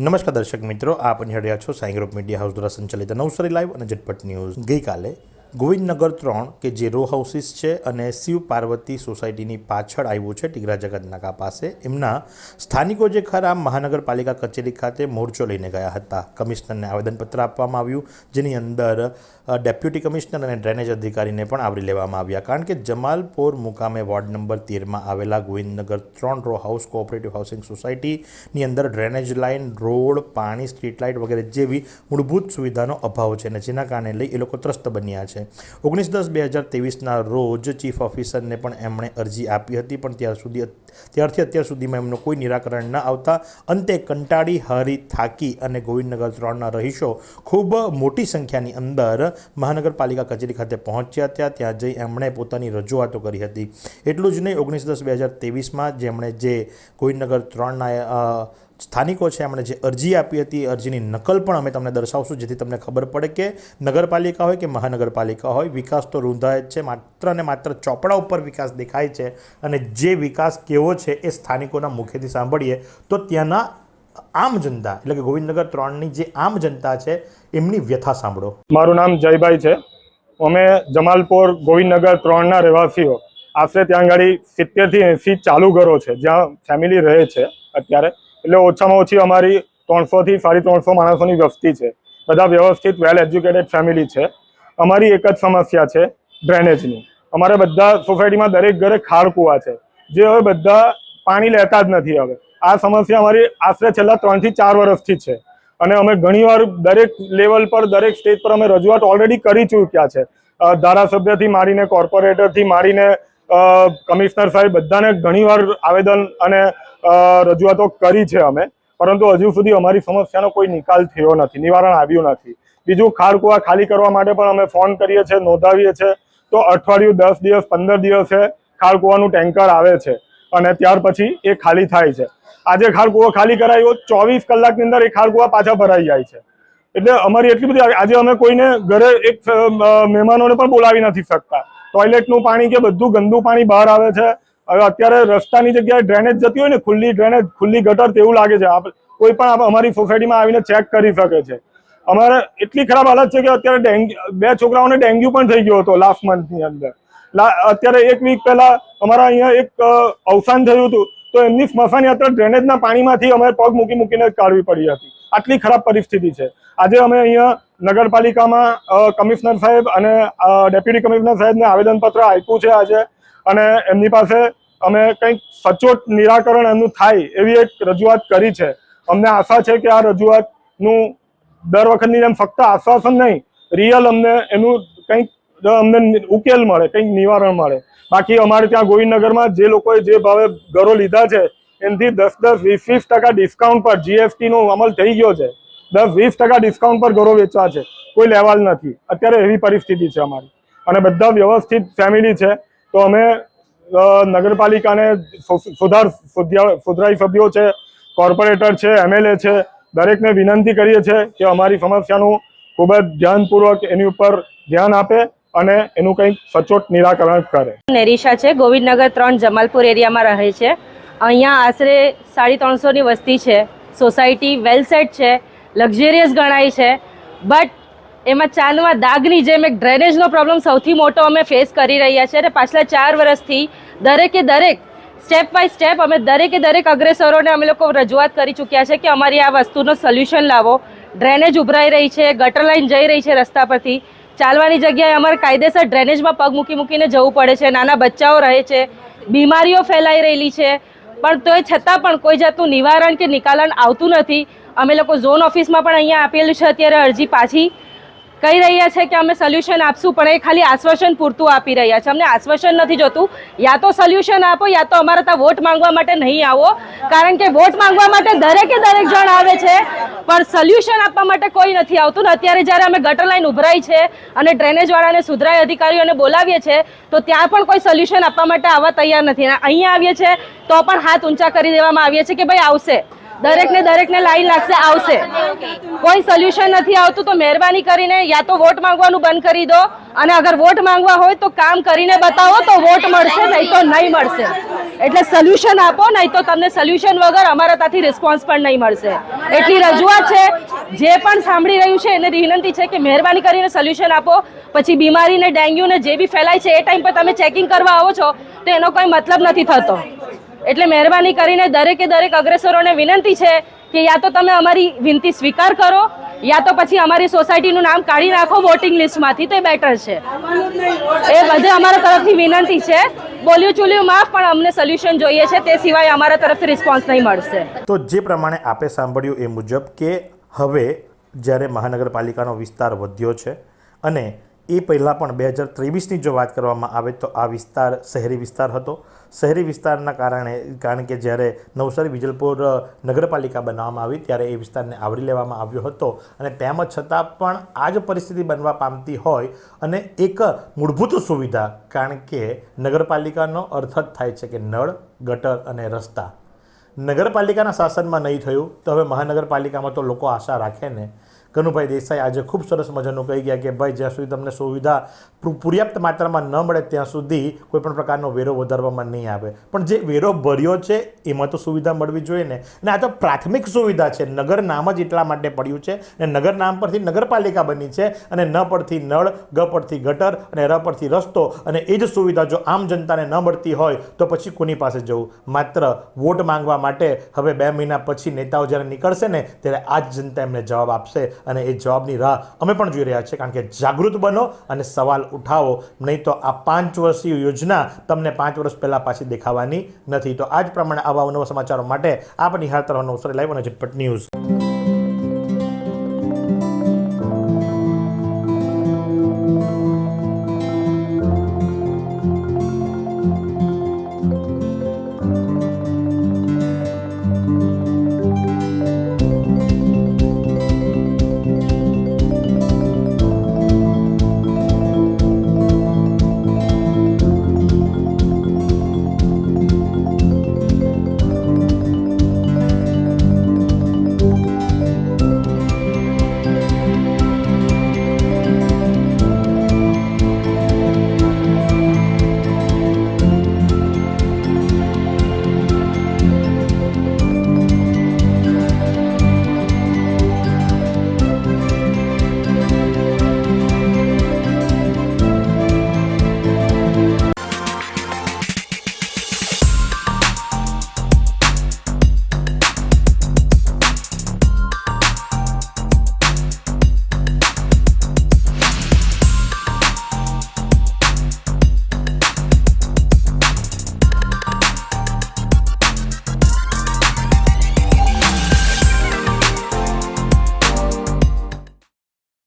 નમસ્કાર દર્શક મિત્રો, આપ નિહાળી રહ્યા છો સાંઈ ગ્રુપ મીડિયા હાઉસ દ્વારા સંચાલિત નવસારી લાઈવ અને ઝટપટ ન્યૂઝ. ગઈકાલે ગોવિંદનગર ત્રણ, કે જે રો હાઉસીસ છે અને શિવ પાર્વતી સોસાયટીની પાછળ આવ્યું છે ટીગરા જગતનાકા પાસે, એમના સ્થાનિકો જે ખરા મહાનગરપાલિકા કચેરી ખાતે મોરચો લઈને ગયા હતા. કમિશનરને આવેદનપત્ર આપવામાં આવ્યું, જેની અંદર ડેપ્યુટી કમિશનર અને ડ્રેનેજ અધિકારીને પણ આવરી લેવામાં આવ્યા. કારણ કે જમાલપોર મુકામે વોર્ડ નંબર તેરમાં આવેલા ગોવિંદનગર ત્રણ રો હાઉસ કોઓપરેટિવ હાઉસિંગ સોસાયટીની અંદર ડ્રેનેજ લાઇન, રોડ, પાણી, સ્ટ્રીટ લાઇટ વગેરે જેવી મૂળભૂત સુવિધાનો અભાવ છે અને જેના કારણે લઈ એ લોકો ત્રસ્ત બન્યા છે. ઓગણીસ દસ બે હજાર તેવીસના રોજ ચીફ ઓફિસરને પણ એમણે અરજી આપી હતી, પણ ત્યાર સુધી ત્યારથી અત્યાર સુધીમાં એમનું કોઈ નિરાકરણ ન આવતા અંતે કંટાળી, હારી, થાકી અને ગોવિંદનગર ત્રણના રહીશો ખૂબ મોટી સંખ્યાની અંદર મહાનગરપાલિકા કચેરી ખાતે પહોંચ્યા હતા ત્યાં જઈ એમણે પોતાની રજૂઆતો કરી હતી. એટલું જ નહીં, ઓગણીસ દસ બે હજાર તેવીસમાં જેમણે જે ગોવિંદનગર ત્રણના સ્થાનિકો છે, એમણે જે અરજી આપી હતી અરજીની નકલ પણ અમે તમને દર્શાવશું, જેથી તમને ખબર પડે કે નગરપાલિકા હોય કે મહાનગરપાલિકા હોય, વિકાસ તો રૂંધાય જ છે, માત્ર ને માત્ર ચોપડા ઉપર વિકાસ દેખાય છે અને જે વિકાસ કેવો છે એ સ્થાનિકોના મુખેથી સાંભળીએ, તો ત્યાંના આમ જનતા, એટલે કે ગોવિંદનગર ત્રણની જે આમ જનતા છે, એમની વ્યથા સાંભળો. મારું નામ જયભાઈ છે. અમે જમાલપોર ગોવિંદનગર ત્રણના રહેવાસીઓ. આશરે ત્યાં આગળ સિત્તેરથી એંસી ચાલુ ઘરો છે, જ્યાં ફેમિલી રહે છે અત્યારે. એટલે ઓછામાં ઓછી અમારી ત્રણસોથી સાડી ત્રણસો માણસોની વસ્તી છે. બધા વ્યવસ્થિત વેલ એજ્યુકેટેડ ફેમિલી છે. અમારી એક જ સમસ્યા છે ડ્રેનેજની અમારે બધા સોસાયટીમાં દરેક ઘરે ખાડ કૂવા છે. જે હવે બધા પાણી લેતા જ નથી હવે. આ સમસ્યા અમારી આશરે છેલ્લા ત્રણથી ચાર વર્ષથી છે. અને અમે ઘણીવાર દરેક લેવલ પર, દરેક સ્ટેજ પર અમે રજૂઆત ઓલરેડી કરી ચૂક્યા છે. ધારાસભ્યથી માંડીને કોર્પોરેટરથી માંડીને કમિશનર સાહેબ બધાને ઘણીવાર આવેદન અને રજૂઆતો કરી છે અમે. પરંતુ હજુ સુધી અમારી સમસ્યાનો કોઈ નિકાલ થયો નથી, નિવારણ આવ્યું નથી. બીજું ખાડકુવા ખાલી કરવા માટે પણ અમે ફોન કરીએ છીએ, નોંધાવીએ છીએ. તો અઠવાડિયું, દસ દિવસ, પંદર દિવસે ખાડકુવાનું ટેન્કર આવે છે અને ત્યાર પછી એ ખાલી થાય છે. આજે ખાડકુવો ખાલી કરાયો, ચોવીસ કલાકની અંદર એ ખાડકુવા પાછા ભરાઈ જાય છે. એટલે અમારી એટલી બધી, આજે અમે કોઈને ઘરે એક મહેમાનોને પણ બોલાવી નથી શકતા. ટોયલેટનું પાણી કે બધું ગંદુ પાણી બહાર આવે છે. હવે અત્યારે રસ્તાની જગ્યાએ ડ્રેનેજ જતી હોય ને, ખુલ્લી ડ્રેનેજ ખુલ્લી ગટર તેવું લાગે છે. કોઈ પણ અમારી સોસાયટીમાં આવીને ચેક કરી શકે છે. અમારે એટલી ખરાબ હાલત છે કે અત્યારે બે છોકરાઓને ડેન્ગ્યુ પણ થઈ ગયો હતો લાસ્ટ મંથની અંદર. અત્યારે એક વીક પહેલા અમારા અહીંયા એક અવસાન થયું હતું. તો એમની સ્મશાન યાત્રા ડ્રેનેજના પાણીમાંથી અમારે પગ મૂકી મૂકીને કાઢવી પડી હતી. આટલી ખરાબ પરિસ્થિતિ છે. આજે અમે અહીંયા નગરપાલિકામાં કમિશનર સાહેબ અને ડેપ્યુટી કમિશનર સાહેબને આવેદનપત્ર આપ્યું છે આજે અને એમની પાસે અમે કંઈક સચોટ નિરાકરણ એમનું થાય એવી એક રજૂઆત કરી છે. અમને આશા છે કે આ રજૂઆતનું દર વખતની જેમ ફક્ત આશ્વાસન નહીં, રિયલ અમને એનું કંઈક અમને ઉકેલ મળે, કંઈક નિવારણ મળે. બાકી અમારે ત્યાં ગોવિંદનગરમાં જે લોકોએ જે ભાવે ઘરો લીધા છે એનાથી દસ દસ વીસ વીસ ટકા ડિસ્કાઉન્ટ પર જીએસટી નો અમલ થઈ ગયો છે. દસ વીસ ટકા ડિસ્કાઉન્ટ પર ઘરો વેચવા છે. કોઈ લેવાલ નથી. અત્યારે એવી પરિસ્થિતિ છે અમારી. અને બધા વ્યવસ્થિત ફેમિલી છે. તો અમે નગરપાલિકાને સુધાર સુધરાઈ સભ્યો છે કોર્પોરેટર છે એમએલએ છે, દરેકને વિનંતી કરીએ છીએ કે અમારી સમસ્યાનું ખૂબ જ ધ્યાનપૂર્વક એની ઉપર ધ્યાન આપે અને એનું કંઈક સચોટ નિરાકરણ કરે. નેરીશા છે. ગોવિંદનગર ત્રણ જમાલપુર એરિયામાં રહે છે. અહીંયા આશરે સાડી ત્રણસોની વસ્તી છે. સોસાયટી વેલસેટ છે લક્ઝરિયસ ગણાય છે. બટ એમાં ચાંદમાં દાગની જેમ એક ડ્રેનેજનો પ્રોબ્લેમ સૌથી મોટો અમે ફેસ કરી રહ્યા છીએ. અને પાછલા ચાર વર્ષથી દરેકે દરેક સ્ટેપ બાય સ્ટેપ અમે દરેકે દરેક અગ્રેસરોને અમે લોકો રજૂઆત કરી ચૂક્યા છે કે અમારી આ વસ્તુનો સોલ્યુશન લાવો. ડ્રેનેજ ઉભરાઈ રહી છે ગટર લાઈન જઈ રહી છે રસ્તા પરથી. ચાલવાની જગ્યાએ અમારે કાયદેસર ડ્રેનેજમાં પગ મૂકી મૂકીને જવું પડે છે. નાના બચ્ચાઓ રહે છે, બીમારીઓ ફેલાઈ રહેલી છે. પણ તોય છતાં પણ કોઈ જાતનું નિવારણ કે નિકાલન આવતું નથી. અમે લોકો ઝોન ઓફિસમાં પણ અહીંયા આપેલું છે, અત્યારે અરજી પાછી. કહી રહ્યા છે કે અમે સોલ્યુશન આપશું, પણ એ ખાલી આશ્વાસન પૂરતું આપી રહ્યા છે. અમને આશ્વાસન નથી જોતું. યા તો સોલ્યુશન આપો, યા તો અમારે ત્યાં વોટ માંગવા માટે નહીં આવો. કારણ કે વોટ માંગવા માટે દરેકે દરેક જણ આવે છે, પણ સોલ્યુશન આપવા માટે કોઈ નથી આવતું. ને અત્યારે જ્યારે અમે ગટર લાઈન ઉભરાઈ છે અને ડ્રેનેજવાળાને સુધરાય અધિકારીઓને બોલાવીએ છીએ તો ત્યાં પણ કોઈ સોલ્યુશન આપવા માટે આવવા તૈયાર નથી. અહીંયા આવીએ છીએ તો પણ હાથ ઊંચા કરી દેવામાં આવીએ છીએ કે ભાઈ આવશે. દરેકને દરેકને લાઈન લાગશે, આવશે. કોઈ સોલ્યુશન નથી આવતું તો મહેરબાની કરીને યા તો વોટ માંગવાનું બંધ કરી દો અને અગર વોટ માંગવા હોય તો કામ કરીને બતાવો તો વોટ મળશે, નહીં તો નહીં મળશે. એટલે સોલ્યુશન આપો, નહીં તો તમને સોલ્યુશન વગર અમારા ત્યાંથી રિસ્પોન્સ પણ નહીં મળશે. એટલી રજૂઆત છે. જે પણ સાંભળી રહ્યું છે એને વિનંતી છે કે મહેરબાની કરીને સોલ્યુશન આપો. પછી બીમારી ને ડેન્ગ્યુ ને જે બી ફેલાય છે, એ ટાઈમ પર તમે ચેકિંગ કરવા આવો છો, તો એનો કોઈ મતલબ નથી થતો. એટલે મહેરબાની કરીને દરેકે દરેક અગ્રેસરોને વિનંતી છે કે યા તો તમે અમારી વિનંતી સ્વીકાર કરો, યા તો પછી અમારી સોસાયટીનું નામ કાઢી નાખો વોટિંગ લિસ્ટમાંથી તો એ બેટર છે. એ બધે અમારા તરફથી વિનંતી છે. બોલ્યું ચૂલ્યું માફ, પણ અમને સોલ્યુશન જોઈએ છે, તે સિવાય અમારા તરફથી રિસ્પોન્સ નહીં મળશે. તો જે પ્રમાણે આપે સાંભળ્યું એ મુજબ કે હવે જ્યારે મહાનગરપાલિકાનો વિસ્તાર વધ્યો છે અને એ પહેલાં પણ બે હજાર ત્રેવીસની જો વાત કરવામાં આવે તો આ વિસ્તાર શહેરી વિસ્તાર હતો. શહેરી વિસ્તારના કારણે, કારણ કે જ્યારે નવસારી, વિજલપુર નગરપાલિકા બનાવવામાં આવી ત્યારે એ વિસ્તારને આવરી લેવામાં આવ્યો હતો અને તેમ છતાં પણ આ જ પરિસ્થિતિ બનવા પામતી હોય અને એક મૂળભૂત સુવિધા, કારણ કે નગરપાલિકાનો અર્થ જ થાય છે કે નળ, ગટર અને રસ્તા. નગરપાલિકાના શાસનમાં નહીં થયું, તો હવે મહાનગરપાલિકામાં તો લોકો આશા રાખે ને. કનુભાઈ દેસાઈ આજે ખૂબ સરસ મજાનું કહી ગયા કે ભાઈ, જ્યાં સુધી તમને સુવિધા પૂર્યાપ્ત માત્રામાં ન મળે, ત્યાં સુધી કોઈપણ પ્રકારનો વેરો વધારવામાં નહીં આવે. પણ જે વેરો ભર્યો છે, એમાં તો સુવિધા મળવી જોઈએ ને. અને આ તો પ્રાથમિક સુવિધા છે. નગર નામ જ એટલા માટે પડ્યું છે અને નગર નામ પરથી નગરપાલિકા બની છે અને ન પરથી નળ, ગ પરથી ગટર અને ર પરથી રસ્તો અને એ જ સુવિધા જો આમ જનતાને ન મળતી હોય, તો પછી કોની પાસે જવું? માત્ર વોટ માંગવા માટે. હવે બે મહિના પછી નેતાઓ જ્યારે નીકળશે ને, ત્યારે આ જ જનતા એમને જવાબ આપશે. અને એ જવાબની રાહ અમે પણ જોઈ રહ્યા છીએ. કારણ કે જાગૃત બનો અને સવાલ ઉઠાવો. નહીં તો આ પાંચ વર્ષીય યોજના તમને પાંચ વર્ષ પહેલાં પાછી દેખાવાની નથી. તો આ જ પ્રમાણે આવા નવા સમાચારો માટે આપ નિહાળતા રહો અવસર લાઈવ અને ઝટપટ ન્યૂઝ